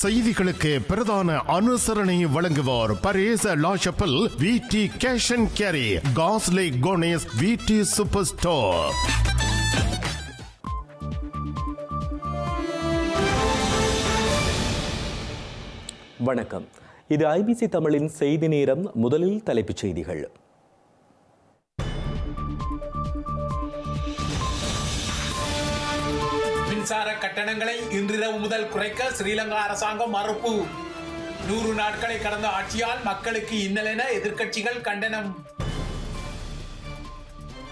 செய்திகளுக்கு பிரதான அனுசரணை வழங்குவோர் Paris La Chapelle V T cash and carry காஸ்லே கோனேஸ் வி டி சூப்பர் ஸ்டோர் வணக்கம். இது ஐபிசி தமிழின் செய்தி நேரம். முதலில் தலைப்புச் செய்திகள். மின்சார கட்டணங்களை இன்றிரவு முதல் குறைக்க ஸ்ரீலங்கா அரசாங்கம் மறுப்பு. நூறு நாட்களை கடந்த ஆட்சியால் மக்களுக்கு இன்னலென எதிர்க்கட்சிகள் கண்டனம்.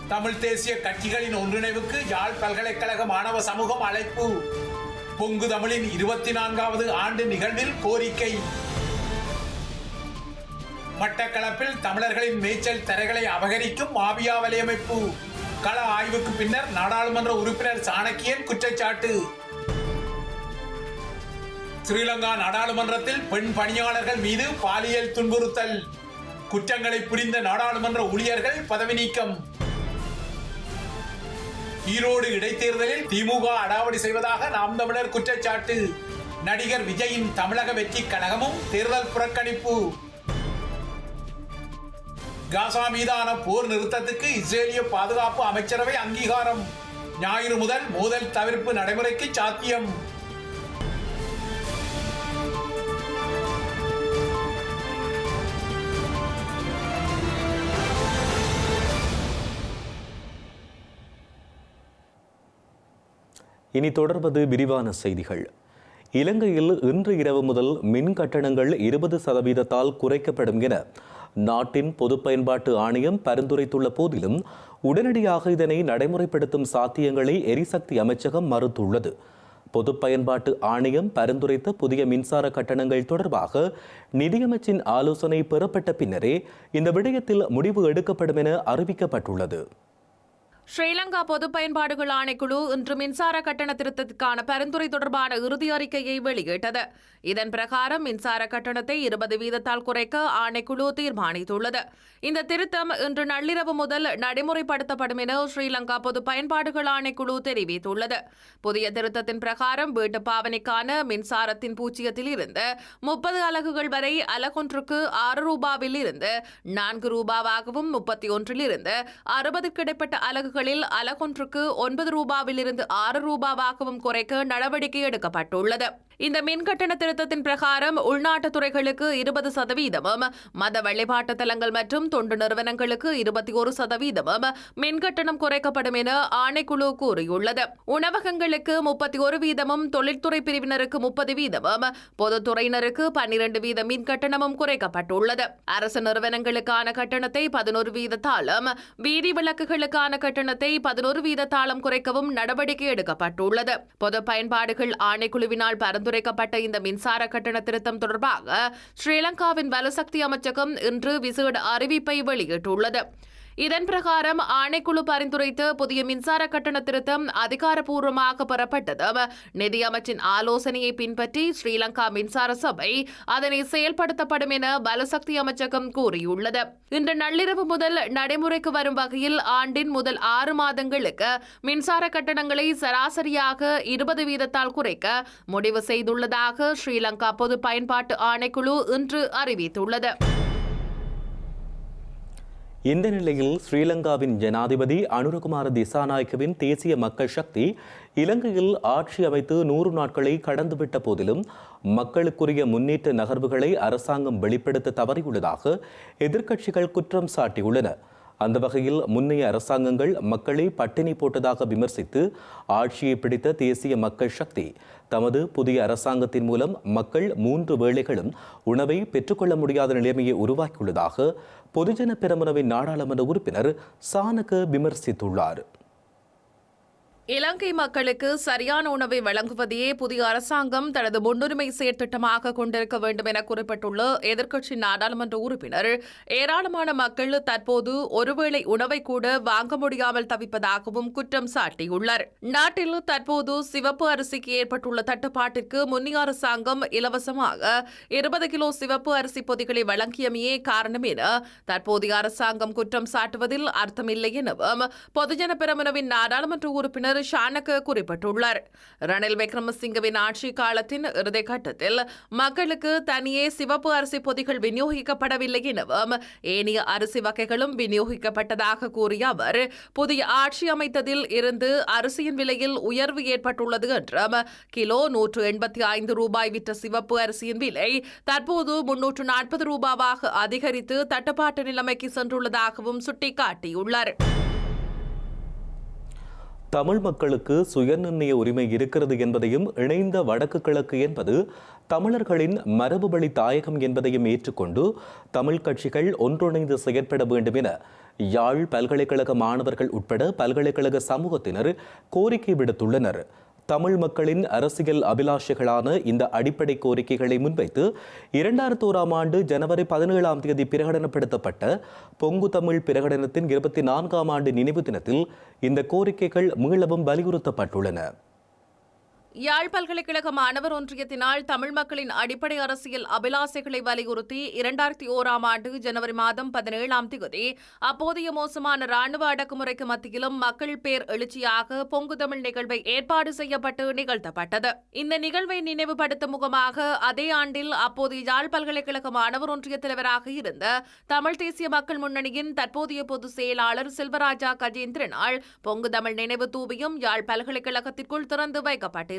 தமிழ் தேசிய கட்சிகளின் ஒன்றிணைவுக்கு யாழ் பல்கலைக்கழக மாணவ சமூகம் அழைப்பு. பொங்கு தமிழின் இருபத்தி நான்காவது ஆண்டு நிகழ்வில் கோரிக்கை. மட்டக்களப்பில் தமிழர்களின் மேய்ச்சல் தரைகளை அபகரிக்கும் மாபியா வலையமைப்பு. கள ஆய்வுக்கு பின்னர் நாடாளுமன்ற உறுப்பினர் சாணக்கியன் குற்றச்சாட்டு. ஸ்ரீலங்கா நாடாளுமன்றத்தில் பெண் பணியாளர்கள் மீது பாலியல் துன்புறுத்தல். குற்றங்களை புரிந்த நாடாளுமன்ற ஊழியர்கள் பதவி நீக்கம். ஈரோடு இடைத்தேர்தலில் திமுக அடாவடி செய்வதாக நாம் தமிழர் குற்றச்சாட்டு. நடிகர் விஜயின் தமிழக வெற்றி கழகமும் தேர்தல் புறக்கணிப்பு. காசா மீதான போர் நிறுத்தத்துக்கு இஸ்ரேலிய பாதுகாப்பு அமைச்சரவை அங்கீகாரம். ஞாயிறு முதல் மோதல் தவிர்ப்பு நடைமுறைக்கு சாத்தியம். இனி தொடர்வது விரிவான செய்திகள். இலங்கையில் இன்று இரவு முதல் மின் கட்டணங்கள் இருபது சதவீதத்தால் குறைக்கப்படும் என நாட்டின் பொது பயன்பாட்டு ஆணையம் பரிந்துரைத்துள்ள போதிலும் உடனடியாக இதனை நடைமுறைப்படுத்தும் சாத்தியங்களை எரிசக்தி அமைச்சகம் மறுத்துள்ளது. பொது பயன்பாட்டு ஆணையம் பரிந்துரைத்த புதிய மின்சார கட்டணங்கள் தொடர்பாக நிதியமைச்சின் ஆலோசனை பெறப்பட்ட பின்னரே இந்த விடயத்தில் முடிவு எடுக்கப்படும் என அறிவிக்கப்பட்டுள்ளது. ஸ்ரீலங்கா பொது பயன்பாடுகள் ஆணைக்குழு இன்று மின்சார கட்டண திருத்தத்துக்கான பரிந்துரை தொடர்பான இறுதி அறிக்கையை வெளியிட்டது. இதன் பிரகாரம் மின்சார கட்டணத்தை இருபது வீதத்தால் குறைக்க ஆணைக்குழு தீர்மானித்துள்ளது. இந்த திருத்தம் இன்று நள்ளிரவு முதல் நடைமுறைப்படுத்தப்படும் என ஸ்ரீலங்கா பொது பயன்பாடுகள் ஆணைக்குழு தெரிவித்துள்ளது. புதிய திருத்தத்தின் பிரகாரம் வீட்டு பாவனைக்கான மின்சாரத்தின் பூச்சியத்தில் இருந்து முப்பது அலகுகள் வரை அலகொன்றுக்கு ஆறு ரூபாவில் இருந்து நான்கு ரூபாவாகவும் முப்பத்தி ஒன்றில் இருந்து அறுபதுக்கு இடைப்பட்ட அலகுகளில் அலகொன்றுக்கு ஒன்பது ரூபாவிலிருந்து ஆறு ரூபாவாகவும் குறைக்க நடவடிக்கை எடுக்கப்பட்டுள்ளது. இந்த மின்கட்டண திருத்தத்தின் பிரகாரம் உள்நாட்டு துறைகளுக்கு இருபது சதவீதமும் மத வழிபாட்டு தலங்கள் மற்றும் தொண்டு நிறுவனங்களுக்கு இருபத்தி ஒரு சதவீதமும் மின் கட்டணம் குறைக்கப்படும் என ஆணைக்குழு கூறியுள்ளது. உணவகங்களுக்கு முப்பத்தி ஒரு வீதமும் தொழில்துறை பிரிவினருக்கு முப்பது வீதமும் பொதுத்துறையினருக்கு பன்னிரண்டு வீத மின் கட்டணமும் குறைக்கப்பட்டுள்ளது. அரசு நிறுவனங்களுக்கான கட்டணத்தை பதினோரு வீதத்தாலும் வீதி விளக்குகளுக்கான கட்டணத்தை பதினோரு வீதத்தாலும் குறைக்கவும் நடவடிக்கை எடுக்கப்பட்டுள்ளது. பொது பயன்பாடுகள் ஆணைக்குழுவினால் பரிந்துரைக்கப்பட்ட இந்த மின்சார கட்டண திருத்தம் தொடர்பாக ஸ்ரீலங்காவின் வலுசக்தி அமைச்சகம் இன்று விசேட அறிவிப்பை வெளியிட்டுள்ளது. இதன் பிரகாரம் ஆணைக்குழு பரிந்துரைத்து புதிய மின்சார கட்டண திருத்தம் அதிகாரப்பூர்வமாக பெறப்பட்டதும் நிதியமைச்சின் ஆலோசனையை பின்பற்றி ஸ்ரீலங்கா மின்சார சபை அதனை செயல்படுத்தப்படும் என பலசக்தி அமைச்சகம் கூறியுள்ளது. இன்று நள்ளிரவு முதல் நடைமுறைக்கு வரும் வகையில் ஆண்டின் முதல் ஆறு மாதங்களுக்கு மின்சார கட்டணங்களை சராசரியாக இருபது வீதத்தால் குறைக்க முடிவு செய்துள்ளதாக ஸ்ரீலங்கா பொது பயன்பாட்டு ஆணைக்குழு இன்று அறிவித்துள்ளது. இந்த நிலையில் ஸ்ரீலங்காவின் ஜனாதிபதி அனுரகுமார திசாநாயக்கவின் தேசிய மக்கள் சக்தி இலங்கையில் ஆட்சி அமைத்து நூறு நாட்களை கடந்துவிட்ட போதிலும் மக்களுக்குரிய முன்னேற்ற நகர்வுகளை அரசாங்கம் வெளிப்படுத்த தவறியுள்ளதாக எதிர்க்கட்சிகள் குற்றம் சாட்டியுள்ளன. அந்த வகையில் முன்னைய அரசாங்கங்கள் மக்களை பட்டினி போட்டதாக விமர்சித்து ஆட்சியை பிடித்த தேசிய மக்கள் சக்தி தமது புதிய அரசாங்கத்தின் மூலம் மக்கள் மூன்று வேளைகளும் உணவை பெற்றுக்கொள்ள முடியாத நிலைமையை உருவாக்கியுள்ளதாக பொதுஜன பெரமுனவின் நாடாளுமன்ற உறுப்பினர் சானக விமர்சித்துள்ளார். இலங்கை மக்களுக்கு சரியான உணவை வழங்குவதையே புதிய அரசாங்கம் தனது முன்னுரிமை செயற்திட்டமாக கொண்டிருக்க வேண்டும் என குறிப்பிட்டுள்ள எதிர்க்கட்சி நாடாளுமன்ற உறுப்பினர் ஏராளமான மக்கள் தற்போது ஒருவேளை உணவை கூட வாங்க முடியாமல் தவிப்பதாகவும் குற்றம் சாட்டியுள்ளார் நாட்டில் தற்போது சிவப்பு அரிசிக்கு ஏற்பட்டுள்ள தட்டுப்பாட்டிற்கு முன்னிய அரசாங்கம் இலவசமாக இருபது கிலோ சிவப்பு அரிசி பொதிகளை வழங்கியமையே காரணம் என தற்போதைய அரசாங்கம் குற்றம் சாட்டுவதில் அர்த்தமில்லை எனவும் பொதுஜன பெரமுனவின் நாடாளுமன்ற உறுப்பினர் ஷானக் குறிப்பிட்டுள்ளார். ரணில் விக்ரமசிங்கவின் ஆட்சி காலத்தின் இறுதி கட்டத்தில் மக்களுக்கு தனியே சிவப்பு அரிசி பொதிகள் விநியோகிக்கப்படவில்லை எனவும் ஏனைய அரிசி வகைகளும் விநியோகிக்கப்பட்டதாக கூறிய அவர் புதிய ஆட்சி அமைத்ததில் இருந்து அரிசியின் விலையில் உயர்வு ஏற்பட்டுள்ளது என்றும் கிலோ நூற்று எண்பத்தி ஐந்து ரூபாய் விற்ற சிவப்பு அரிசியின் விலை தற்போது முன்னூற்று நாற்பது ரூபாவாக அதிகரித்து தட்டுப்பாட்டு நிலைமைக்கு சென்றுள்ளதாகவும் சுட்டிக்காட்டியுள்ளார். தமிழ் மக்களுக்கு சுயநிர்ணய உரிமை இருக்கிறது என்பதையும் இணைந்த வடக்கு கிழக்கு என்பது தமிழர்களின் மரபுவழி தாயகம் என்பதையும் ஏற்றுக்கொண்டு தமிழ் கட்சிகள் ஒன்றிணைந்து செயற்பட வேண்டும் என யாழ் பல்கலைக்கழக மாணவர்கள் உட்பட பல்கலைக்கழக சமூகத்தினர் கோரிக்கை விடுத்துள்ளனர். தமிழ் மக்களின் அரசியல் அபிலாஷைகளான இந்த அடிப்படை கோரிக்கைகளை முன்வைத்து இரண்டாயிரத்தி ஓராம் ஆண்டு ஜனவரி பதினேழாம் தேதி பிரகடனப்படுத்தப்பட்ட பொங்கு தமிழ் பிரகடனத்தின் இருபத்தி நான்காம் ஆண்டு நினைவு தினத்தில் இந்த கோரிக்கைகள் மீளவும் வலியுறுத்தப்பட்டுள்ளன. யாழ் பல்கலைக்கழக மாணவர் ஒன்றியத்தினால் தமிழ் மக்களின் அடிப்படை அரசியல் அபிலாசைகளை வலியுறுத்தி இரண்டாயிரத்தி ஓராம் ஆண்டு ஜனவரி மாதம் பதினேழாம் தேதி அப்போதைய மோசமான ராணுவ அடக்குமுறைக்கு மத்தியிலும் மக்கள் பேர் எழுச்சியாக பொங்கு தமிழ் நிகழ்வை ஏற்பாடு செய்யப்பட்டு நிகழ்த்தப்பட்டது. இந்த நிகழ்வை நினைவுபடுத்தும் முகமாக அதே ஆண்டில் அப்போதைய யாழ் பல்கலைக்கழக மாணவர் ஒன்றிய தலைவராக இருந்த தமிழ் தேசிய மக்கள் முன்னணியின் தற்போதைய பொதுச் செயலாளர் செல்வராஜா கஜேந்திரனால் பொங்கு தமிழ் நினைவு தூவியும் யாழ் பல்கலைக்கழகத்திற்குள் திறந்து வைக்கப்பட்டிருந்தது.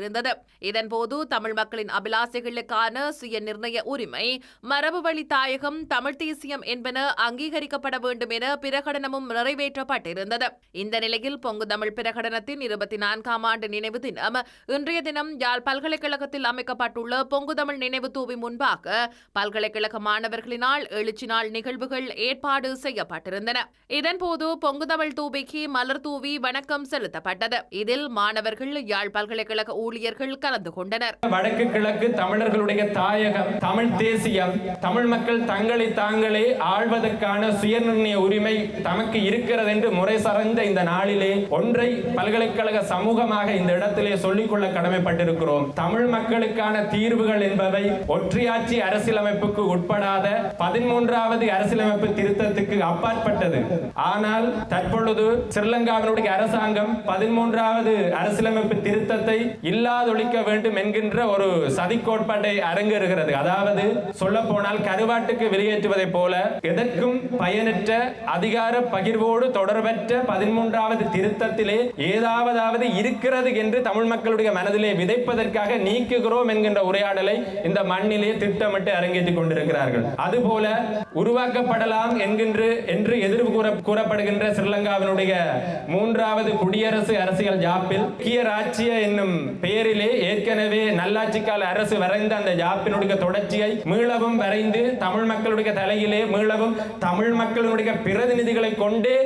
இதன்போது தமிழ் மக்களின் அபிலாசைகளுக்கான சுய நிர்ணய உரிமை மரபுவழி தாயகம் தமிழ் தேசியம் என்பன அங்கீகரிக்கப்பட வேண்டும் என பிரகடனமும் நிறைவேற்றப்பட்டிருந்தது. இந்த நிலையில் பொங்கு தமிழ் பிரகடனத்தின் இருபத்தி நான்காம் ஆண்டு நினைவு தினம் இன்றைய தினம் யாழ் பல்கலைக்கழகத்தில் அமைக்கப்பட்டுள்ள பொங்கு தமிழ் நினைவு தூவி முன்பாக பல்கலைக்கழக மாணவர்களினால் எழுச்சி நாள் நிகழ்வுகள் ஏற்பாடு செய்யப்பட்டிருந்தன. இதன்போது பொங்கு தமிழ் தூவிக்கு மலர் தூவி வணக்கம் செலுத்தப்பட்டது. இதில் மாணவர்கள் யாழ் பல்கலைக்கழக ஊழியர்கள் கலந்து கொண்டனர். வடக்கு கிழக்கு தமிழர்களுடைய தாயகம் தமிழ் தேசியம் தமிழ் மக்கள் தங்களை தாங்களே ஆழ்வதற்கான சுயநிர்ணய உரிமை தமக்கு இருக்கிறது என்று முறை சார்ந்த இந்த நாளிலே ஒன்றை பல்கலைக்கழக சமூகமாக இந்த இடத்திலே சொல்லிக்கொள்ள கடமைப்பட்டிருக்கிறோம். தமிழ் மக்களுக்கான தீர்வுகள் என்பவை ஒற்றையாட்சி அரசியலமைப்புக்கு உட்படாத பதிமூன்றாவது அரசியலமைப்பு திருத்தத்துக்கு அப்பாற்பட்டது. ஆனால் தற்பொழுது ஸ்ரீலங்காவினுடைய அரசாங்கம் பதிமூன்றாவது அரசியலமைப்பு திருத்தத்தை இல்லாதொழிக்க வேண்டும் என்கின்ற ஒரு சதி கோட்பாட்டை இருக்கிறது அதாவது சொல்ல போனால் கருவாட்டுக்கு வெளியேற்றுவதை போல எதற்கும் பயனற்ற அதிகார பகிர்வோடு தொடர்பற்ற பதிமூன்றாவது திருத்தத்திலே ஏதாவதாவது இருக்கிறது என்று தமிழ் மக்களுடைய மனதிலே விதைப்பதற்காக நீக்குகிறோம் என்கின்ற உரையாடலை இந்த மண்ணிலே திட்டமிட்டு அரங்கேற்றிக் கொண்டிருக்கிறார்கள். அதுபோல உருவாக்கப்படலாம் என்கின்ற என்று எதிர்வு கூற கூறப்படுகின்ற ஸ்ரீலங்காவினுடைய மூன்றாவது குடியரசு அரசியல் ஜாப்பில் முக்கிய ராஜ்ய என்னும் பெயர் பெயரிலே ஏற்கனவே நல்லாட்சி கால அரசு வரைந்த அந்த ஜாப்பினுடைய தொடர்ச்சியை மீளவும் வரைந்து தமிழ் மக்களுடைய தலையிலே மீளவும் தமிழ் மக்களுடைய பிரதிநிதிகளை கொண்டே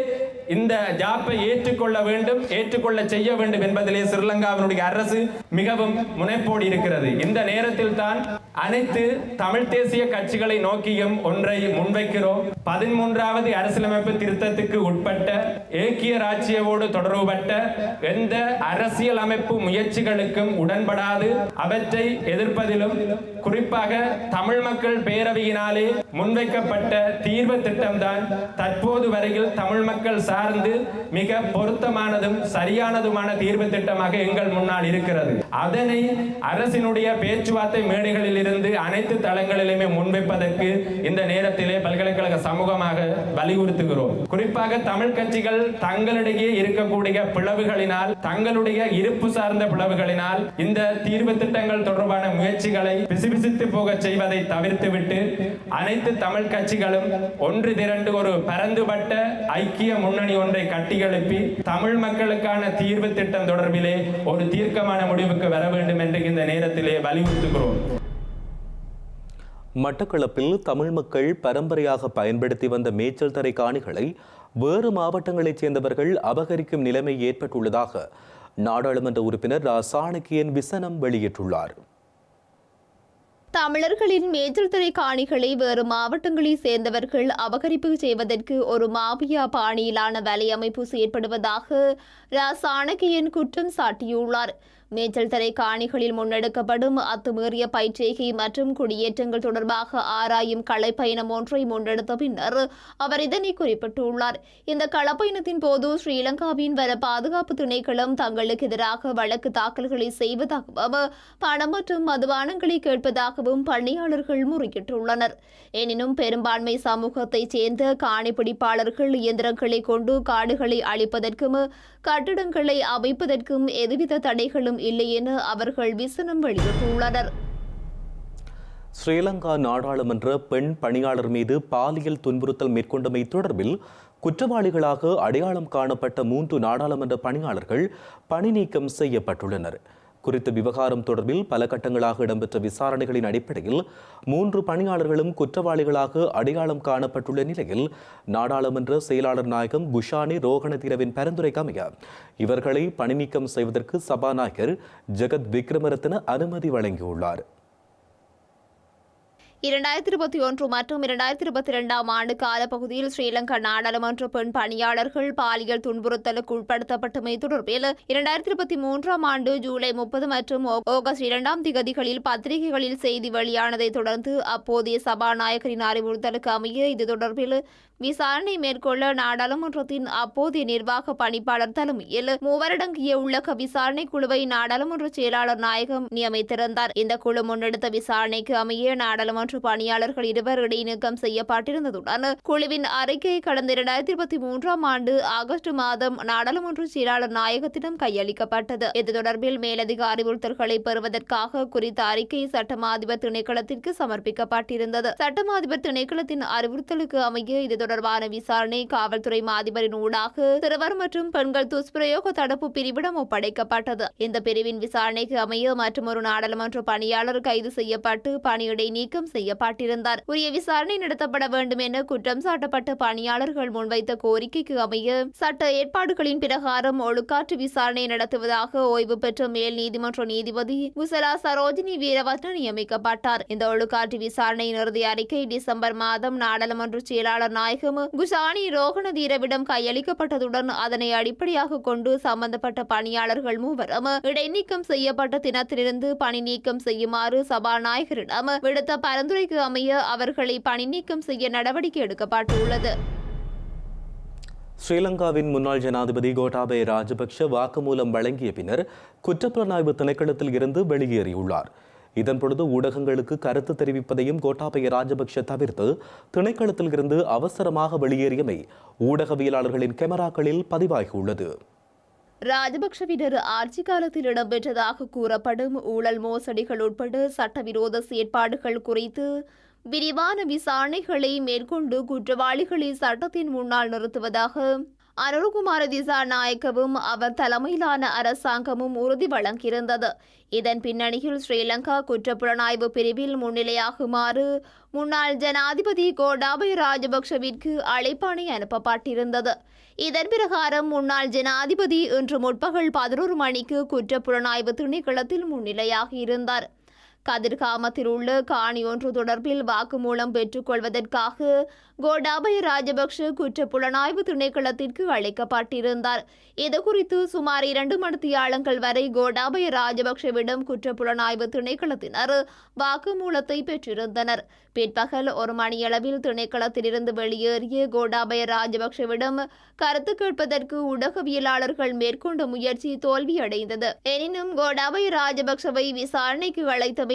இந்த ஜாப்பை ஏற்றுக்கொள்ள வேண்டும் ஏற்றுக்கொள்ள செய்ய வேண்டும் என்பதிலே ஸ்ரீலங்காவினுடைய அரசு மிகவும் முனைப்போடு இருக்கிறது. இந்த நேரத்தில் தான் அனைத்து தமிழ் தேசிய கட்சிகளை நோக்கியும் ஒன்றை முன்வைக்கிறோம். பதிமூன்றாவது அரசியலமைப்பு திருத்தத்துக்கு உட்பட்ட ஏக்கிய ராஜ்யவோடு தொடர்புபட்ட எந்த அரசியல் அமைப்பு முயற்சிகளுக்கும் உடன்படாது. அவற்றை எதிர்ப்பதிலும் குறிப்பாக தமிழ் மக்கள் பேரவையினாலே முன்வைக்கப்பட்ட தீர்வு திட்டம்தான் தற்போது வரையில் தமிழ் மக்கள் சார்ந்து மிக பொருத்தமானதும் சரியானதுமான தீர்வு திட்டமாக எங்கள் முன்னால் இருக்கிறது. அதனை அரசினுடைய பேச்சுவார்த்தை மேடைகளில் இருந்து அனைத்து தளங்களிலுமே முன்வைப்பதற்கு இந்த நேரத்திலே பல்கலைக்கழக சமூகமாக வலியுறுத்துகிறோம். குறிப்பாக தமிழ் கட்சிகள் தங்களிடையே இருக்கக்கூடிய பிளவுகளினால் தங்களுடைய இருப்பு சார்ந்த பிளவுகளினால் இந்த தீர்வு திட்டங்கள் தொடர்பான முயற்சிகளை பிசுபிசுத்து போக செய்வதை தவிர்த்துவிட்டு அனைத்து தமிழ் கட்சிகளும் ஒன்று திரண்டு ஒரு பரந்துபட்ட ஐக்கிய முன்னணி ஒன்றை கட்டியெழுப்பி தமிழ் மக்களுக்கான தீர்வு திட்டம் தொடர்பிலே ஒரு தீர்க்கமான முடிவுக்கு வர வேண்டும் என்று இந்த நேரத்திலே வலியுறுத்துகிறோம். மட்டக்களப்பில் தமிழ் மக்கள் பரம்பரையாக பயன்படுத்தி வந்த மேய்ச்சல் தரை காணிகளை வேறு மாவட்டங்களைச் சேர்ந்தவர்கள் அபகரிக்கும் நிலைமை ஏற்பட்டுள்ளதாக நாடாளுமன்ற உறுப்பினர் ரா சாணக்கியன் விசனம் வெளியிட்டுள்ளார். தமிழர்களின் மேய்ச்சல் துறை காணிகளை வேறு மாவட்டங்களைச் சேர்ந்தவர்கள் அபகரிப்பு செய்வதற்கு ஒரு மாபியா பாணியிலான வலையமைப்பு செயற்படுவதாக ரா. சாணகியன் குற்றம் சாட்டியுள்ளார். மேச்சல் தரை காணிகளில் முன்னெடுக்கப்படும் அத்துமீறிய பயிற்சிகை மற்றும் குடியேற்றங்கள் தொடர்பாக ஆராயும் கலைப்பயணம் ஒன்றை முன்னெடுத்த பின்னர் அவர் இதனை குறிப்பிட்டுள்ளார். இந்த களப்பயணத்தின் போது ஸ்ரீலங்காவின் வர பாதுகாப்பு திணைக்களம் தங்களுக்கு எதிராக வழக்கு தாக்கல்களை செய்வதாகவும் பணம் மற்றும் மதுபானங்களை கேட்பதாகவும் பணியாளர்கள் முறையிட்டுள்ளனர் எனினும் பெரும்பான்மை சமூகத்தைச் சேர்ந்த காணிப்பிடிப்பாளர்கள் இயந்திரங்களை கொண்டு காடுகளை அழிப்பதற்கும் கட்டிடங்களை அமைப்பதற்கும் எதுவித தடைகளும் இல்லை என அவர்கள் விசனம் வெளியிட்டுள்ளனர். ஸ்ரீலங்கா நாடாளுமன்ற பெண் பணியாளர் மீது பாலியல் துன்புறுத்தல் மேற்கொண்டமை தொடர்பில் குற்றவாளிகளாக அடையாளம் காணப்பட்ட மூன்று நாடாளுமன்ற பணியாளர்கள் பணி நீக்கம் செய்யப்பட்டுள்ளனர். குறித்த விவகாரம் தொடர்பில் பல கட்டங்களாக இடம்பெற்ற விசாரணைகளின் அடிப்படையில் மூன்று பணியாளர்களும் குற்றவாளிகளாக அடையாளம் காணப்பட்டுள்ள நிலையில் நாடாளுமன்ற செயலாளர் நாயகம் குஷானி ரோகணதீரவின் பரிந்துரைக்கு அமைய இவர்களை பணிநீக்கம் செய்வதற்கு சபாநாயகர் ஜெகத் விக்ரமரத்ன அனுமதி வழங்கியுள்ளார். இரண்டாயிரத்தி இருபத்தி ஒன்று மற்றும் இரண்டாயிரத்தி இருபத்தி இரண்டாம் ஆண்டு காலப்பகுதியில் ஸ்ரீலங்கா நாடாளுமன்ற பெண் பணியாளர்கள் பாலியல் துன்புறுத்தலுக்கு உட்படுத்தப்பட்டமை தொடர்பில் இரண்டாயிரத்தி இருபத்தி மூன்றாம் ஆண்டு ஜூலை முப்பது மற்றும் ஆகஸ்ட் இரண்டாம் திகதிகளில் பத்திரிகைகளில் செய்தி வெளியானதை தொடர்ந்து அப்போதைய சபாநாயகரின் அறிவுறுத்தலுக்கு அமைய இது தொடர்பில் விசாரணை மேற்கொள்ள நாடாளுமன்றத்தின் அப்போதைய நிர்வாக பணிப்பாளர் தலைமையில் மூவரடங்கிய உள்ளக விசாரணை குழுவை நாடாளுமன்ற செயலாளர் நாயகம் நியமித்திருந்தார். இந்த குழு முன்னெடுத்த விசாரணைக்கு அமைய நாடாளுமன்ற பணியாளர்கள் இருவர் இடைநீக்கம் செய்யப்பட்டிருந்ததுடன் குழுவின் அறிக்கையை கடந்த இரண்டாயிரத்தி இருபத்தி மூன்றாம் ஆண்டு ஆகஸ்ட் மாதம் நாடாளுமன்ற செயலாளர் நாயகத்திடம் கையளிக்கப்பட்டது. இது தொடர்பில் மேலதிக அறிவுறுத்தல்களை பெறுவதற்காக குறித்த அறிக்கை சட்டமா அதிபர் திணைக்களத்திற்கு சமர்ப்பிக்கப்பட்டிருந்தது. சட்டமா அதிபர் திணைக்களத்தின் அறிவுறுத்தலுக்கு அமைய இது தொடர்பான விசாரணை காவல்துறை மாதிபரின் ஊடாக சிறுவர் மற்றும் பெண்கள் துஷ்பிரயோக தடுப்பு பிரிவிடம் ஒப்படைக்கப்பட்டது. இந்த பிரிவின் விசாரணைக்கு அமைய ஒரு நாடாளுமன்ற பணியாளர் கைது செய்யப்பட்டு பணியிடை நீக்கம் செய்யப்பட்டிருந்தார். உரிய விசாரணை நடத்தப்பட வேண்டும் என குற்றம் சாட்டப்பட்ட பணியாளர்கள் முன்வைத்த கோரிக்கைக்கு அமைய சட்ட ஏற்பாடுகளின் பிரகாரம் ஒழுக்காற்று விசாரணை நடத்துவதாக ஓய்வு பெற்ற மேல் நீதிமன்ற நீதிபதி குசலா சரோஜினி வீரவத்ன நியமிக்கப்பட்டார். இந்த ஒழுக்காற்று விசாரணையின் இறுதி அறிக்கை டிசம்பர் மாதம் நாடாளுமன்ற செயலாளர் நாயகம் குசானி ரோகணதீரவிடம் கையளிக்கப்பட்டதுடன் அதனை அடிப்படையாக கொண்டு சம்பந்தப்பட்ட பணியாளர்கள் மூவரும் இடைநீக்கம் செய்யப்பட்ட தினத்திலிருந்து பணி நீக்கம் செய்யுமாறு சபாநாயகரிடம் விடுத்த பரிந்துரைக்கு அமைய அவர்களை பணி நீக்கம் செய்ய நடவடிக்கை எடுக்கப்பட்டுள்ளது. ஸ்ரீலங்காவின் முன்னாள் ஜனாதிபதி கோட்டாபய ராஜபக்ஷ வாக்குமூலம் வழங்கிய பின்னர் குற்றப்புலனாய்வு திணைக்களத்தில் இருந்து வெளியேறியுள்ளார். இதன் பொழுது ஊடகங்களுக்கு கருத்து தெரிவிப்பதையும் கோட்டாபய ராஜபக்ஷ தவிர்த்து திணைக்களத்தில் இருந்து அவசரமாக வெளியேறியமை ஊடகவியலாளர்களின் கேமராக்களில் பதிவாகியுள்ளது. ராஜபக்ஷவினர் ஆட்சி காலத்தில் இடம்பெற்றதாக கூறப்படும் ஊழல் மோசடிகள் உட்பட சட்டவிரோத செயற்பாடுகள் குறித்து விரிவான விசாரணைகளை மேற்கொண்டு குற்றவாளிகளை சட்டத்தின் முன்னால் நிறுத்துவதாக அனுருகுமார திசாநாயக்கவும் அவர் தலைமையிலான அரசாங்கமும் உறுதி வழங்கியிருந்தது. இதன் பின்னணியில் ஸ்ரீலங்கா குற்றப்புலனாய்வு பிரிவில் முன்னிலையாகுமாறு முன்னாள் ஜனாதிபதி கோடாபய ராஜபக்ஷவிற்கு அழைப்பாணை அனுப்பப்பட்டிருந்தது. இதன் பிரகாரம் முன்னாள் ஜனாதிபதி இன்று முற்பகல் பதினோரு மணிக்கு குற்றப்புலனாய்வு திணைக்களத்தில் முன்னிலையாகியிருந்தார். கதிர்காமத்தில் உள்ள காணி ஒன்று தொடர்பில் வாக்குமூலம் பெற்றுக்கொள்வதற்காக கோடாபய ராஜபக்ஷ குற்ற புலனாய்வு திணைக்களத்திற்கு அழைக்கப்பட்டிருந்தார் இதுகுறித்து சுமார் இரண்டு மணித்தியாலங்கள் வரை கோடாபய ராஜபக்ஷவிடம் குற்ற புலனாய்வு திணைக்களத்தினர் வாக்குமூலத்தை பெற்றிருந்தனர். பிற்பகல் ஒரு மணியளவில் திணைக்களத்திலிருந்து வெளியேறிய கோடாபய ராஜபக்ஷவிடம் கருத்து கேட்பதற்கு ஊடகவியலாளர்கள் மேற்கொண்ட முயற்சி தோல்வியடைந்தது. எனினும் கோடாபய ராஜபக்ஷவை விசாரணைக்கு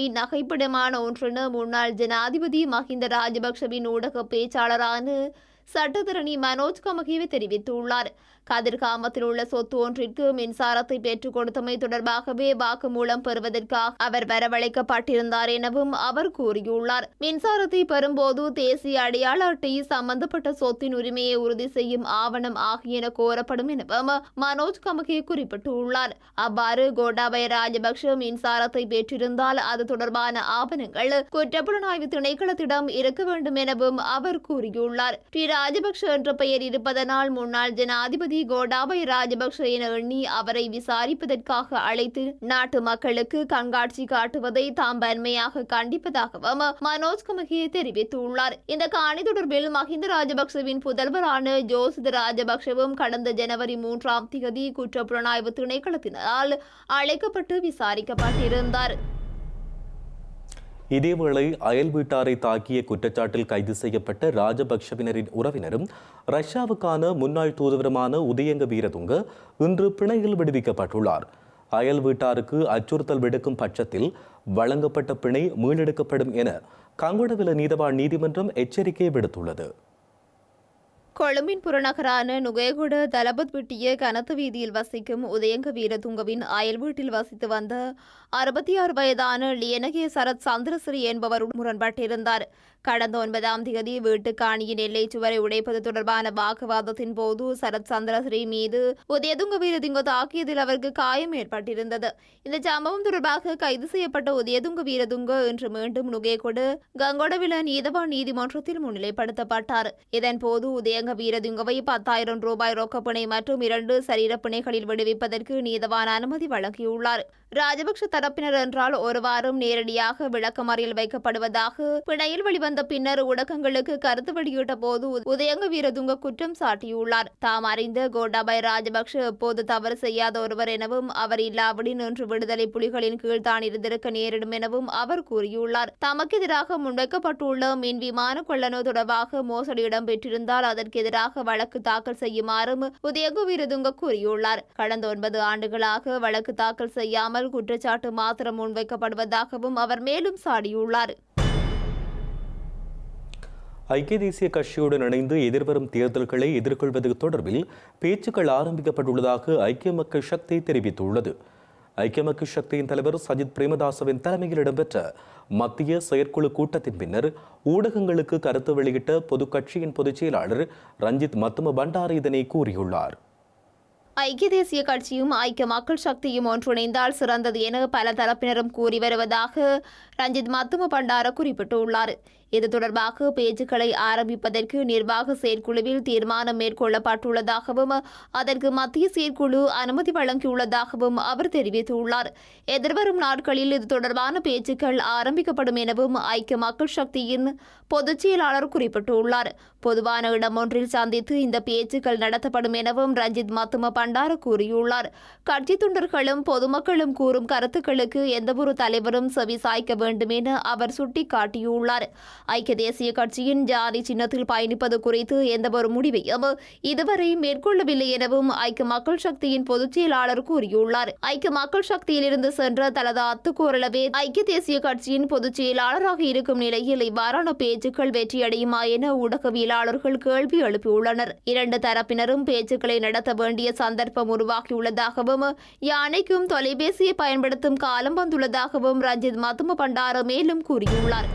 மிகவே நகைப்படமான ஒன்றென முன்னாள் ஜனாதிபதி மஹிந்த ராஜபக்ஷவின் ஊடக பேச்சாளரான சட்டத்தரணி மனோஜ் கமகிவி தெரிவித்துள்ளார். கதிர்காமத்தில் உள்ள சொத்து ஒன்றிற்கு மின்சாரத்தை பெற்றுக் கொடுத்தமை தொடர்பாகவே வாக்குமூலம் பெறுவதற்காக அவர் வரவழைக்கப்பட்டிருந்தார் எனவும் அவர் கூறியுள்ளார். மின்சாரத்தை பெறும்போது தேசிய அடையாள அட்டை சம்பந்தப்பட்ட சொத்தின் உரிமையை உறுதி செய்யும் ஆவணம் ஆகியன கோரப்படும் எனவும் மனோஜ் கமகே குறிப்பிட்டுள்ளார். அவ்வாறு கோட்டாபய ராஜபக்ஷ மின்சாரத்தை பெற்றிருந்தால் அது தொடர்பான ஆவணங்கள் குற்றப்புலனாய்வு திணைக்களத்திடம் இருக்க வேண்டும் எனவும் அவர் கூறியுள்ளார். டி ராஜபக்ஷ என்ற பெயர் இருப்பதனால் முன்னாள் ஜனாதிபதி ஜனாதிபதி கோட்டாபய ராஜபக்ஷ என எண்ணி அவரை விசாரிப்பதற்காக அழைத்து நாட்டு மக்களுக்கு கண்காட்சி காட்டுவதை தாம் வன்மையாக கண்டிப்பதாகவும் மனோஜ் கமகே தெரிவித்துள்ளார். இந்த காணி தொடர்பில் மஹிந்த ராஜபக்சவின் புதல்வரான ஜோசித ராஜபக்சவும் கடந்த ஜனவரி மூன்றாம் தேதி குற்றப்புலனாய்வு திணைக்களத்தினரால் அழைக்கப்பட்டு விசாரிக்கப்பட்டிருந்தார். இதேவேளை அயல் வீட்டாரை தாக்கிய குற்றச்சாட்டில் கைது செய்யப்பட்ட ராஜபக்ஷவினரின் உறவினரும் ரஷ்யாவுக்கான முன்னாள் தூதுவருமான உதயங்க வீரதுங்க இன்று பிணையில் விடுவிக்கப்பட்டுள்ளார். அயல் வீட்டாருக்கு அச்சுறுத்தல் விடுக்கும் பட்சத்தில் வழங்கப்பட்ட பிணை மீளெடுக்கப்படும் என கங்குடவில நீதவான் நீதிமன்றம் எச்சரிக்கை விடுத்துள்ளது. கொழும்பின் புறநகரான நுகேகுட தலபத் விட்டிய கனத்த வீதியில் வசிக்கும் உதயங்க வீரதுங்கவின் அயல் வீட்டில் வசித்து வந்த அறுபத்தி ஆறு வயதான லியனகே சரத் சந்திரசிறி என்பவர் முரண்பட்டிருந்தார். கடந்த ஒன்பதாம் தேதி வீட்டுக்காணியின் எல்லை சுவரை உடைப்பது தொடர்பான வாக்குவாதத்தின் போது சரத் சந்திரஸ்ரீ மீது உதயதுங்க வீரதுங்க தாக்கியதில் அவருக்கு காயம் ஏற்பட்டிருந்தது. இந்த சம்பவம் தொடர்பாக கைது செய்யப்பட்ட உதயதுங்க வீரதுங்க இன்று மீண்டும் நுகேகொடு கங்கொடவில நீதவான் நீதிமன்றத்தில் முன்னிலைப்படுத்தப்பட்டார். இதன்போது உதயங்க வீரதுங்கவை பத்தாயிரம் ரூபாய் ரொக்கப்பிணை மற்றும் இரண்டு சரீரப்பிணைகளில் விடுவிப்பதற்கு நீதவான் அனுமதி வழங்கியுள்ளார். ராஜபக்ஷ தரப்பினர் என்றால் ஒரு வாரம் நேரடியாக விளக்கமறியல் வைக்கப்படுவதாக பிணையில் வெளிவந்த பின்னர் ஊடகங்களுக்கு கருத்து வெளியிட்ட போது உதயங்க வீரதுங்க குற்றம் சாட்டியுள்ளார். தாம் அறிந்த கோட்டாபய ராஜபக்ஷ எப்போது தவறு செய்யாத ஒருவர் எனவும் அவர் இல்லாவிடின் இன்று விடுதலை புலிகளின் கீழ் தான் இருந்திருக்க நேரிடும் எனவும் அவர் கூறியுள்ளார். தமக்கு எதிராக முன்வைக்கப்பட்டுள்ள மின் விமான கொள்ளனோ தொடர்பாக மோசடி இடம்பெற்றிருந்தால் அதற்கு எதிராக வழக்கு தாக்கல் செய்யுமாறும் உதயங்க வீரதுங்க கூறியுள்ளார். கடந்த ஒன்பது ஆண்டுகளாக வழக்கு தாக்கல் செய்யாமல் குற்றச்சாட்டு மாத்திரம் முன்வைக்கப்படுவதாகவும் அவர் மேலும் சாடியுள்ளார். ஐக்கிய தேசிய கட்சியுடன் இணைந்து எதிர்வரும் தேர்தல்களை எதிர்கொள்வது தொடர்பில் பேச்சுக்கள் ஆரம்பிக்கப்பட்டுள்ளதாக ஐக்கிய மக்கள் சக்தி தெரிவித்துள்ளது. ஐக்கிய மக்கள் சக்தியின் தலைவர் சஜித் பிரேமதாசவின் தலைமையில் இடம்பெற்ற மத்திய செயற்குழு கூட்டத்தின் பின்னர் ஊடகங்களுக்கு கருத்து வெளியிட்ட பொது கட்சியின் பொதுச் செயலாளர் ரஞ்சித் மத்தும பண்டாரி இதனை கூறியுள்ளார். ஐக்கிய தேசிய கட்சியும் ஐக்கிய மக்கள் சக்தியும் ஒன்றிணைந்தால் சிறந்தது என பல தரப்பினரும் கூறி வருவதாக ரஞ்சித் மத்தும பண்டார குறிப்பிட்டுள்ளார். இது தொடர்பாக பேச்சுக்களை ஆரம்பிப்பதற்கு நிர்வாக செயற்குழுவில் தீர்மானம் மேற்கொள்ளப்பட்டுள்ளதாகவும் அதற்கு மத்திய செயற்குழு அனுமதி வழங்கியுள்ளதாகவும் அவர் தெரிவித்துள்ளார். எதிர்வரும் நாட்களில் இது தொடர்பான பேச்சுக்கள் ஆரம்பிக்கப்படும் எனவும் ஐக்கிய மக்கள் சக்தியின் பொதுச் செயலாளர் குறிப்பிட்டுள்ளார். பொதுவான இடம் ஒன்றில் சந்தித்து இந்த பேச்சுக்கள் நடத்தப்படும் எனவும் ரஞ்சித் மத்தும பண்டார கூறியுள்ளார். கட்சி தொண்டர்களும் பொதுமக்களும் கூறும் கருத்துக்களுக்கு எந்தவொரு தலைவரும் செவி சாய்க்க வேண்டும் என அவர் சுட்டிக்காட்டியுள்ளார். ஐக்கிய தேசிய கட்சியின் ஜாதி சின்னத்தில் பயணிப்பது குறித்து எந்தவொரு முடிவையும் இதுவரை மேற்கொள்ளவில்லை எனவும் ஐக்கிய மக்கள் சக்தியின் பொதுச் செயலாளர் கூறியுள்ளார். ஐக்கிய மக்கள் சக்தியிலிருந்து சென்ற தனது அத்துக்கூறலவே ஐக்கிய தேசிய கட்சியின் பொதுச் செயலாளராக இருக்கும் நிலையில் இவ்வாறான பேச்சு பேச்சுக்கள் வெற்றியடையுமா என ஊடகவியலாளர்கள் கேள்வி எழுப்பியுள்ளனர். இரண்டு தரப்பினரும் பேச்சுக்களை நடத்த வேண்டிய சந்தர்ப்பம் உருவாகியுள்ளதாகவும் யானைக்கும் தொலைபேசியை பயன்படுத்தும் காலம் வந்துள்ளதாகவும் ரஞ்சித் மத்தும பண்டார மேலும் கூறியுள்ளார்.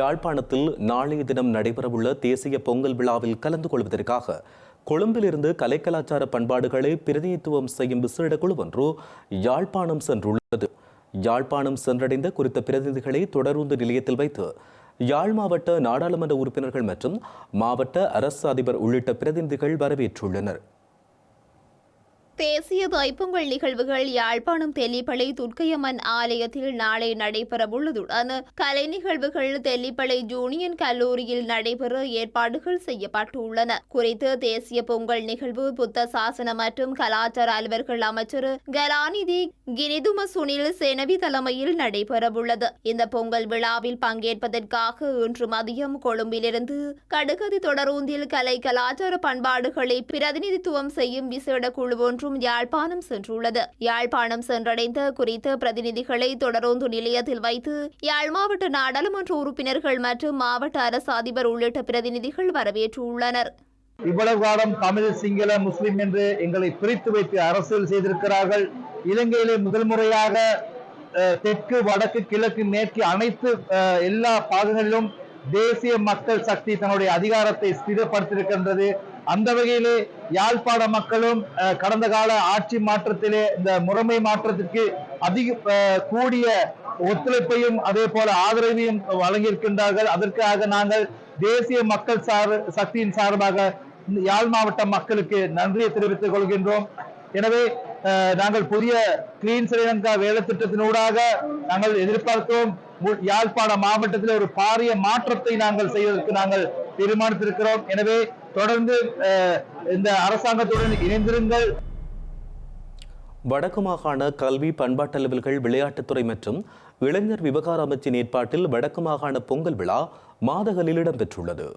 யாழ்ப்பாணத்தில் நாளைய தினம் நடைபெறவுள்ள தேசிய பொங்கல் விழாவில் கலந்து கொள்வதற்காக கொழும்பிலிருந்து கலை கலாச்சார பண்பாடுகளை பிரதிநிதித்துவம் செய்யும் விசேட குழு ஒன்று யாழ்ப்பாணம் சென்றுள்ளது. யாழ்ப்பாணம் சென்றடைந்த குறித்த பிரதிநிதிகளை தொடருந்து நிலையத்தில் வைத்து யாழ் மாவட்ட நாடாளுமன்ற உறுப்பினர்கள் மற்றும் மாவட்ட அரசு அதிபர் உள்ளிட்ட பிரதிநிதிகள் வரவேற்றுள்ளனர். தேசிய தைப்பொங்கல் நிகழ்வுகள் யாழ்ப்பாணம் தெல்லிப்பளை துர்க்கையம்மன் ஆலயத்தில் நாளை நடைபெறவுள்ளதுடன் கலை நிகழ்வுகள் தெல்லிப்பளை ஜூனியன் கல்லூரியில் நடைபெற ஏற்பாடுகள் செய்யப்பட்டுள்ளன. குறித்து தேசிய பொங்கல் நிகழ்வு புத்த சாசன மற்றும் கலாச்சார அலுவலர்கள் அமைச்சர் கலாநிதி கினிதும சுனில் செனவி தலைமையில் நடைபெறவுள்ளது. இந்த பொங்கல் விழாவில் பங்கேற்பதற்காக இன்று மதியம் கொழும்பிலிருந்து கடுகதி தொடரூந்தில் கலை கலாச்சார பண்பாடுகளை பிரதிநிதித்துவம் செய்யும் விசேட குழு மற்றும் யாழ்ப்பாணம் சென்றுள்ளது. யாழ்ப்பாணம் சென்றடைந்த குறித்த பிரதிநிதிகளை தொடரோந்து நிலையத்தில் வைத்து யாழ் மாவட்ட நாடாளுமன்ற உறுப்பினர்கள் மற்றும் மாவட்ட அரசு அதிபர் உள்ளிட்ட பிரதிநிதிகள் வரவேற்றுள்ளனர். இவ்வளவு காலம் தமிழ் சிங்கள முஸ்லிம் என்று எங்களை பிரித்து வைத்து அரசியல் செய்திருக்கிறார்கள். இலங்கையிலே முதல் முறையாக தெற்கு வடக்கு கிழக்கு மேற்கு அனைத்து எல்லா பாகங்களிலும் தேசிய மக்கள் சக்தி தன்னுடைய அதிகாரத்தை ஸ்திரப்படுத்தியிருக்கின்றது. அந்த வகையிலே யாழ்ப்பாண மக்களும் கடந்த கால ஆட்சி மாற்றத்திலே இந்த முறைமை மாற்றத்திற்கு அதிக கூடிய ஒத்துழைப்பையும் அதே போல ஆதரவையும் வழங்கியிருக்கின்றார்கள். அதற்காக நாங்கள் தேசிய மக்கள் சார் சக்தியின் சார்பாக யாழ் மாவட்ட மக்களுக்கு நன்றியை தெரிவித்துக் கொள்கின்றோம். எனவே அஹ், நாங்கள் புதிய கிளீன் ஸ்ரீலங்கா வேலை திட்டத்தினூடாக நாங்கள் எதிர்பார்க்கிறோம் யாழ்ப்பாண மாவட்டத்தில் ஒரு பாரிய மாற்றத்தை நாங்கள் செய்வதற்கு நாங்கள் தீர்மானித்திருக்கிறோம். எனவே தொடர்ந்து இந்த அரசாங்கத்துடன் இணைந்திருங்கள். வடக்கு மாகாண கல்வி பண்பாட்டலுவல்கள் விளையாட்டுத்துறை மற்றும் இளைஞர் விவகார அமைச்சின் ஏற்பாட்டில் வடக்கு மாகாண பொங்கல் விழா மாதகளில் இடம்பெற்றுள்ளது.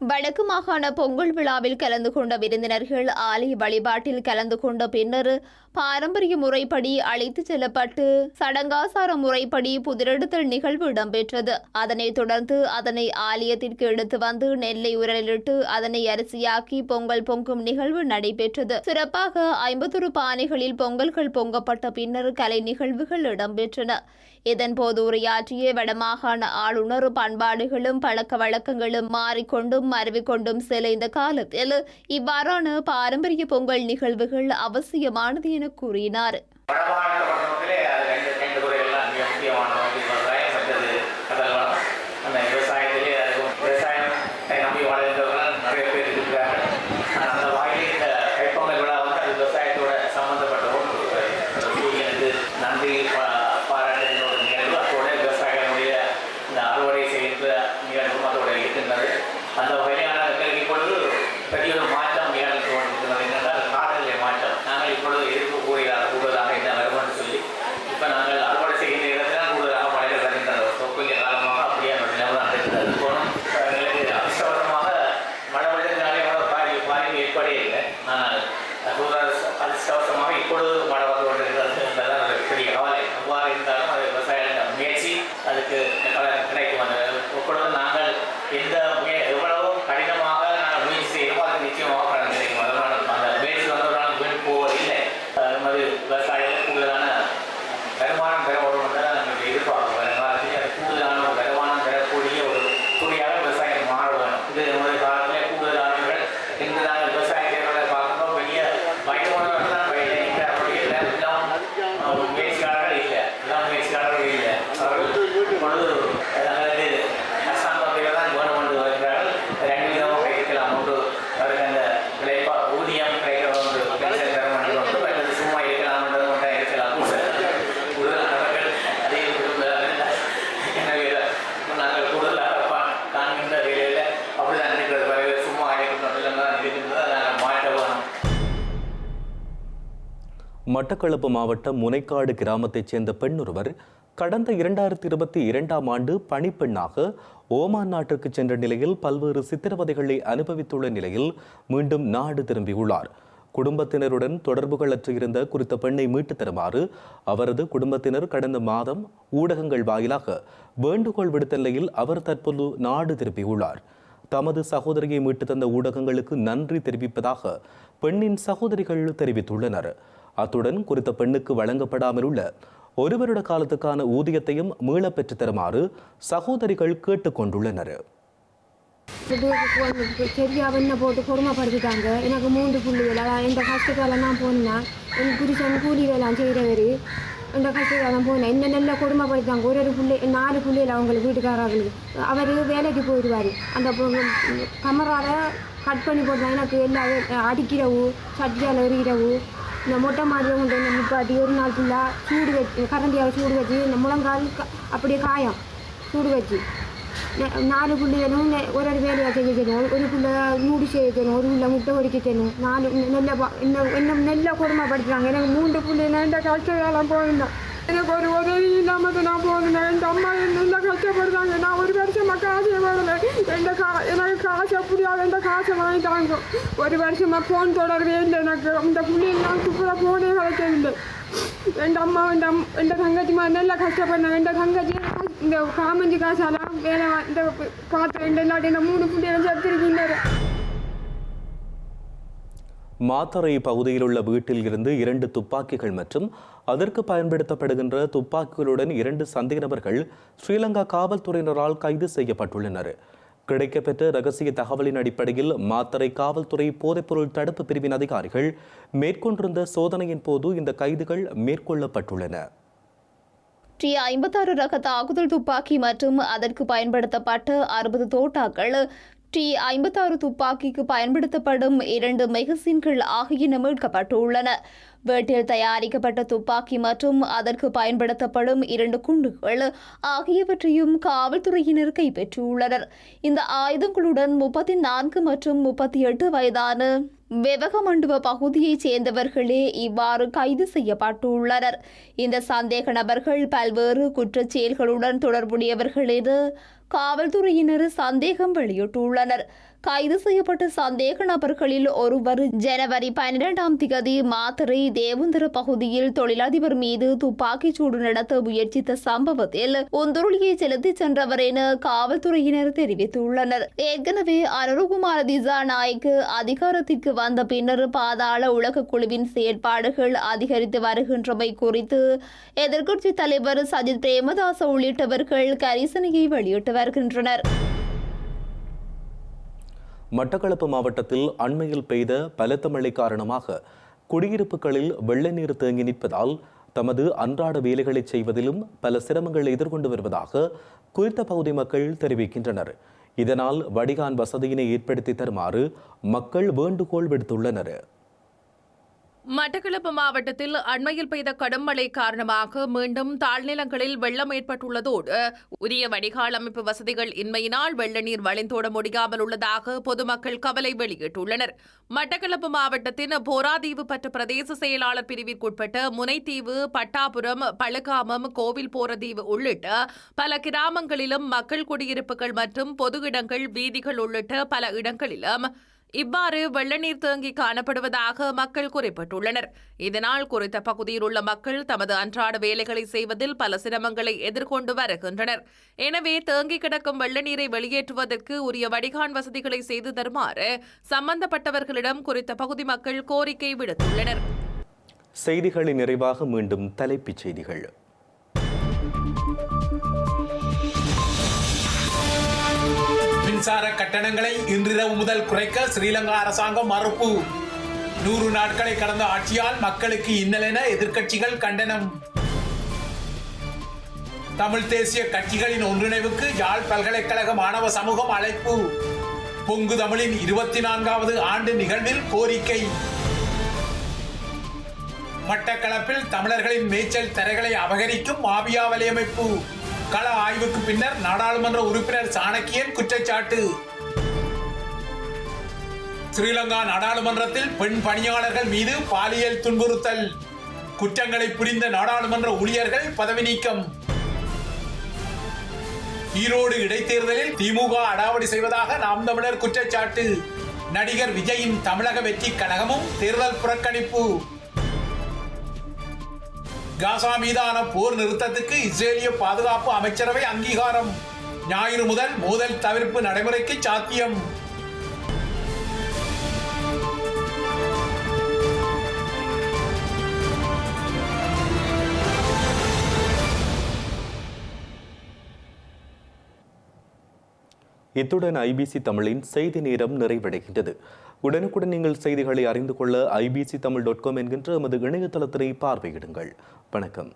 வடக்கு மாகாண பொங்கல் விழாவில் கலந்து கொண்ட விருந்தினர்கள் ஆலய வழிபாட்டில் கலந்து கொண்ட பின்னர் பாரம்பரிய முறைப்படி அழைத்துச் செல்லப்பட்டு சடங்காசார முறைப்படி புதிரெடுத்தல் நிகழ்வு இடம்பெற்றது. அதனைத் தொடர்ந்து அதனை ஆலயத்திற்கு எடுத்து வந்து நெல்லை உரலிட்டு அதனை அரிசியாக்கி பொங்கல் பொங்கும் நிகழ்வு நடைபெற்றது. சிறப்பாக ஐம்பத்தொரு பானைகளில் பொங்கல்கள் பொங்கப்பட்ட பின்னர் கலை நிகழ்வுகள் இடம்பெற்றன. இதன்போது உரையாற்றிய வடமாகாண ஆளுநர் பண்பாடுகளும் பழக்க வழக்கங்களும் மாறிக்கொண்டும் மருவிக்கொண்டும் சில இந்த காலத்தில் இவ்வாறான பாரம்பரிய பொங்கல் நிகழ்வுகள் அவசியமானது என கூறினார் வடமாநில பட்டணத்திலே அது ரெண்டு ரெண்டு துறைகள்லாம் மிக முக்கியமானது வந்து விவசாயம் மற்றது கடல் வளம் அந்த விவசாயத்திலே அது விவசாயத்தை நம்பி வாழ்ந்தவர்கள் நிறைய பேர் இருக்கிறார்கள் ஆனால் அந்த வகையில் இந்த கைப்பொங்கல் விழா வந்து அது விவசாயத்தோட சம்பந்தப்பட்ட ஒன்று அது சூரியனுக்கு நன்றி பா- பாராட்டுகிற ஒரு நிகழ்வு அதோட விவசாயிகளுடைய இந்த அறுவடை செய்கின்ற நிகழ்வும் அதோட இருக்கின்றது அந்த வகையான இப்பொழுது பெரிய ஒரு மாற்றம் நிகழ்ந்து கொண்டிருக்கிறது என்னென்றால் காலநிலை மாற்றம் நாங்கள் இப்பொழுது எதிர்ப்பு கூறுகிறார் கூடுதலாக என்ன வரும்னு சொல்லி இப்போ நாங்கள் அறுவடை செய்கின்ற இடத்துல கூடுதலாக மழைகள் வருகின்றது சொற்கொல்லிய காலமாக அப்படியே அந்த நிலைமை தான் இருக்கிறது போனோம் எங்களுக்கு அதிர்ஷ்டவசமாக மழை வெள்ளத்தினாலே எவ்வளோ பாதி பாதிப்பு ஏற்படே இல்லை ஆனால் கூடுதல் அதிர்ஷ்டவசமாக இப்பொழுது மழை வந்து கொண்டிருக்கிறது என்பதுதான் ஒரு பெரிய கவலை அவ்வாறு இருந்தாலும் அது விவசாய முயற்சி அதுக்கு பலன் கிடைக்கும் அந்த இப்பொழுது நாங்கள் எந்த முய- எவ்வளவு கடினமாக நாங்கள் முயற்சி செய்யணுமோ அது நிச்சயமாக பலன் கிடைக்கும் அதனால் அந்த முயற்சி வந்தவர்களால் வீண் போவதில்லை அது மாதிரி விவசாயிகள் கூடுதலான வருமானம் பெற ஒரு தான் நாங்கள் எதிர்பார்க்கிறோம் வருங்காலத்தில் அது கூடுதலான ஒரு வருமானம் பெறக்கூடிய ஒரு துறையாக விவசாயம் மாற வேணும் இது நம்முடைய காலத்தில் கூடுதலானவர்கள் இன்று நாங்கள் விவசாய தேர்தலை பார்க்கும்போது பெரிய வயதானவர்கள் தான் வயதில் நிற்கிறார்கள் இல்லை எல்லாம் அஹ், முயற்சியாளர்கள் இல்லை எல்லாம் முயற்சியாளர்கள் இல்லை அவர்கள் பொழுது அதாவது அரசாங்கத்தில் தான் கவனம் கொண்டு வருகிறார்கள் ரெண்டு விதமாக இருக்கலாம் ஒன்று அவருக்கு அந்த விளைப்பா ஊதியம் கிடைக்கிற ஒன்று பென்ஷன் தர வேண்டும் ஒன்று அல்லது சும்மா இருக்கலாம்ன்றது ஒன்றா இருக்கலாம் கூடுதலானவர்கள் அதே விரும்புகிறார்கள் எனவே நாங்கள் கூடுதலாக பா- காண்கின்ற வேலையில் அப்படிதான் இருக்கிறது பிறகு சும்மா இருக்கணும் இல்லைன்னா இருக்கின்றது நாங்கள் மாற்ற வேணும் மட்டக்களப்பு மாவட்டம் முனைக்காடு கிராமத்தைச் சேர்ந்த பெண் ஒருவர் கடந்த இரண்டாயிரத்தி இருபத்தி இரண்டாம் ஆண்டு பணிப்பெண்ணாக ஓமான் நாட்டிற்கு சென்ற நிலையில் பல்வேறு சித்திரவதைகளை அனுபவித்துள்ள நிலையில் மீண்டும் நாடு திரும்பியுள்ளார். குடும்பத்தினருடன் தொடர்புகளற்று இருந்த குறித்த பெண்ணை மீட்டுத் தருமாறு அவரது குடும்பத்தினர் கடந்த மாதம் ஊடகங்கள் வாயிலாக வேண்டுகோள் விடுத்த நிலையில் அவர் தற்போது நாடு திரும்பியுள்ளார். தமது சகோதரியை மீட்டு தந்த ஊடகங்களுக்கு நன்றி தெரிவிப்பதாக பெண்ணின் சகோதரிகள் தெரிவித்துள்ளனர். அத்துடன் குறித்த பெண்ணுக்கு வழங்கப்படாமல் உள்ள ஒரு வருட காலத்துக்கான ஊதியத்தையும் மீள பெற்று தருமாறு சகோதரிகள் கேட்டுக்கொண்டுள்ளனர் சரியா வெண்ணை போட்டு பொறுமைப்படுத்திட்டாங்க எனக்கு மூன்று புள்ளிகள் அதான் எந்த கஷ்டத்தால நான் போனேன் என் புருஷன் கூலி வேலை செய்கிறவர் இந்த கஷ்டத்தால போனேன் என்ன நல்ல கொடுமைப்படுத்தாங்க ஒரு ஒரு புள்ளி நாலு புள்ளியில் அவங்களுக்கு வீட்டுக்காரர்களுக்கு அவர் வேலைக்கு போயிடுவார். அந்த கமராவை கட் பண்ணி போட்டால் எனக்கு எல்லா அடிக்கிறவு சட்டியால் எறிகிறவு இந்த மொட்டை மாடியை கொண்டு வந்து நிப்பாட்டி ஒரு நாள் ஃபுல்லாக சூடு வச்சு கரண்டியால் சூடு வச்சு இந்த முழங்கால் அப்படியே காயம். சூடு வச்சு. நாலு பிள்ளைகளும் நெ- ஒரு ஒரு வேலையாக செய்ய தரும் ஒரு- புள்ள பிள்ளை மூடி செய்ய தரும் ஒரு புள்ள முட்டை ஒடிக்க தரும் நாலு நெல்லை பா- இன்னும் இன்னும் நெல்லை கொடுமைப்படுத்துறாங்க எனக்கு மூன்று பிள்ளைங்க இந்த கஷ்டம் போயிருந்தோம் எனக்கு ஒரு உதவி இல்லாமல் நான் போனேன் எங்கள் அம்மா என்ன கஷ்டப்படுறாங்க நான் ஒரு வருஷமாக காசே வரல எந்த கா எனக்கு காசு அப்படியாவது எந்த காசை வாங்கிட்டாங்க? ஒரு வருஷமாக ஃபோன் தொடரவே இல்லை எனக்கு. இந்த பிள்ளைங்களாம் சூப்பராக ஃபோனே கிடைக்கவில்லை எங்கள் அம்மா எந்த அம் எந்த தங்கச்சிமா நல்லா கஷ்டப்பட்டேன் எந்த தங்கச்சி இந்த காமஞ்சி காசாலாம் வேலை இந்த பார்த்து ரெண்டு இல்லாட்டி இந்த மூணு பிள்ளைகள் செத்துருக்கீங்க மாத்தறை பகுதியில் உள்ள வீட்டில் இருந்து இரண்டு துப்பாக்கிகள் மற்றும் அதற்கு பயன்படுத்தப்படுகின்ற துப்பாக்கிகளுடன் இரண்டு சந்தேக நபர்கள் ஸ்ரீலங்கா காவல்துறையினரால் கைது செய்யப்பட்டுள்ளனர். கிடைக்கப்பெற்ற ரகசிய தகவலின் அடிப்படையில் மாத்தறை காவல்துறை போதைப்பொருள் தடுப்பு பிரிவின் அதிகாரிகள் மேற்கொண்டிருந்த சோதனையின் போது இந்த கைதுகள் மேற்கொள்ளப்பட்டுள்ளன. டி ஐம்பத்தாறு ரக தாக்குதல் துப்பாக்கி மற்றும் அதற்கு பயன்படுத்தப்பட்ட அறுபது தோட்டாக்கள் டி ஐம்பத்தாறு துப்பாக்கிக்கு பயன்படுத்தப்படும் இரண்டு மெகசின்கள் ஆகியன மீட்கப்பட்டுள்ளன. வீட்டில் தயாரிக்கப்பட்ட துப்பாக்கி மற்றும் அதற்கு பயன்படுத்தப்படும் இரண்டு குண்டுகள் ஆகியவற்றையும் காவல்துறையினர் கைப்பற்றியுள்ளனர். இந்த ஆயுதங்களுடன் முப்பத்தி நான்கு மற்றும் முப்பத்தி எட்டு வயதான வெவகமண்டுவ பகுதியைச் சேர்ந்தவர்களே இவ்வாறு கைது செய்யப்பட்டுள்ளனர். இந்த சந்தேக நபர்கள் பல்வேறு குற்றச் செயல்களுடன் தொடர்புடையவர்கள் என காவல்துறையினர் சந்தேகம் வெளியிட்டுள்ளனர். கைது செய்யப்பட்ட சந்தேக நபர்களில் ஒருவர் ஜனவரி பன்னிரெண்டாம் திகதி மாத்திரை தேவந்தர பகுதியில் தொழிலதிபர் மீது துப்பாக்கிச் சூடு நடத்த முயற்சித்த சம்பவத்தில் ஒந்துருளியை செலுத்திச் சென்றவர் என காவல்துறையினர் தெரிவித்துள்ளனர். ஏற்கனவே அனுருகுமார திசாநாயக்கு அதிகாரத்திற்கு வந்த பின்னர் பாதாள உலக குழுவின் செயற்பாடுகள் அதிகரித்து வருகின்றமை குறித்து எதிர்க்கட்சித் தலைவர் சஜித் பிரேமதாச உள்ளிட்டவர்கள் கரிசனையை வெளியிட்டு வருகின்றனர். மட்டக்களப்பு மாவட்டத்தில் அண்மையில் பெய்த பலத்த மழை காரணமாக குடியிருப்புகளில் வெள்ள நீர் தேங்கி நிற்பதால் தமது அன்றாட வேலைகளை செய்வதிலும் பல சிரமங்களை எதிர்கொண்டு வருவதாக குறித்த பகுதி மக்கள் தெரிவிக்கின்றனர். இதனால் வடிகான் வசதியினை ஏற்படுத்தி தருமாறு மக்கள் வேண்டுகோள் விடுத்துள்ளனர். மட்டக்களப்பு மாவட்டத்தில் அண்மையில் பெய்த கடும் மழை காரணமாக மீண்டும் தாழ்நிலங்களில் வெள்ளம் ஏற்பட்டுள்ளதோடு உரிய வடிகால் அமைப்பு வசதிகள் இன்மையினால் வெள்ள நீர் வழிந்தோட முடியாமல் உள்ளதாக பொதுமக்கள் கவலை வெளியிட்டுள்ளனர். மட்டக்களப்பு மாவட்டத்தின் போராதீவு பற்ற பிரதேச செயலாளர் பிரிவிற்குட்பட்ட முனைத்தீவு பட்டாபுரம் பழுகாமம் கோவில் போரதீவு உள்ளிட்ட பல கிராமங்களிலும் மக்கள் குடியிருப்புகள் மற்றும் பொது இடங்கள் வீதிகள் உள்ளிட்ட பல இடங்களிலும் இவ்வாறு வெள்ளநீர் தேங்கி காணப்படுவதாக மக்கள் குறிப்பிட்டுள்ளனர். இதனால் குறித்த பகுதியில் உள்ள மக்கள் தமது அன்றாட வேலைகளை செய்வதில் பல சிரமங்களை எதிர்கொண்டு வருகின்றனர். எனவே தேங்கி கிடக்கும் வெள்ளநீரை வெளியேற்றுவதற்கு உரிய வடிகான் வசதிகளை செய்து தருமாறு சம்பந்தப்பட்டவர்களிடம் குறித்த பகுதி மக்கள் கோரிக்கை விடுத்துள்ளனர். செய்திகளின் நிறைவாக மீண்டும் தலைப்புச் செய்திகள். மின்சார கட்டணங்களை இன்றிரவு முதல் குறைக்க ஸ்ரீலங்கா அரசாங்கம் மறுப்பு. நூறு நாட்களை கடந்த ஆட்சியால் மக்களுக்கு இன்னலென எதிர்க்கட்சிகள் கண்டனம். தமிழ் தேசிய கட்சிகளின் ஒன்றிணைவுக்கு யாழ் பல்கலைக்கழக மாணவ சமூகம் அழைப்பு. பொங்கு தமிழின் இருபத்தி நான்காவது ஆண்டு நிகழ்வில் கோரிக்கை. மட்டக்களப்பில் தமிழர்களின் மேய்ச்சல் தரைகளை அபகரிக்கும் மாபியா வலையமைப்பு. கள ஆய்வுக்கு பின்னர் நாடாளுமன்ற உறுப்பினர் சாணக்கியன் குற்றச்சாட்டு. ஸ்ரீலங்கா நாடாளுமன்றத்தில் பெண் பணியாளர்கள் மீது பாலியல் துன்புறுத்தல். குற்றங்களை புரிந்த நாடாளுமன்ற ஊழியர்கள் பதவி நீக்கம். ஈரோடு இடைத்தேர்தலில் திமுக அடாவடி செய்வதாக நாம் தமிழர் குற்றச்சாட்டு. நடிகர் விஜயின் தமிழக வெற்றி கழகமும் தேர்தல் புறக்கணிப்பு. காசா மீதான போர் நிறுத்தத்துக்கு இஸ்ரேலிய பாதுகாப்பு அமைச்சரவை அங்கீகாரம். ஞாயிறு முதல் மோதல் தவிர்ப்பு நடைமுறைக்கு சாத்தியம். இத்துடன் ஐபிசி தமிழின் செய்தி நேரம் நிறைவடைகின்றது. உடனுக்குடன் நீங்கள் செய்திகளை அறிந்து கொள்ள ஐபிசி தமிழ் டாட் காம் என்கின்ற எமது இணையதளத்தினை பார்வையிடுங்கள். வணக்கம்.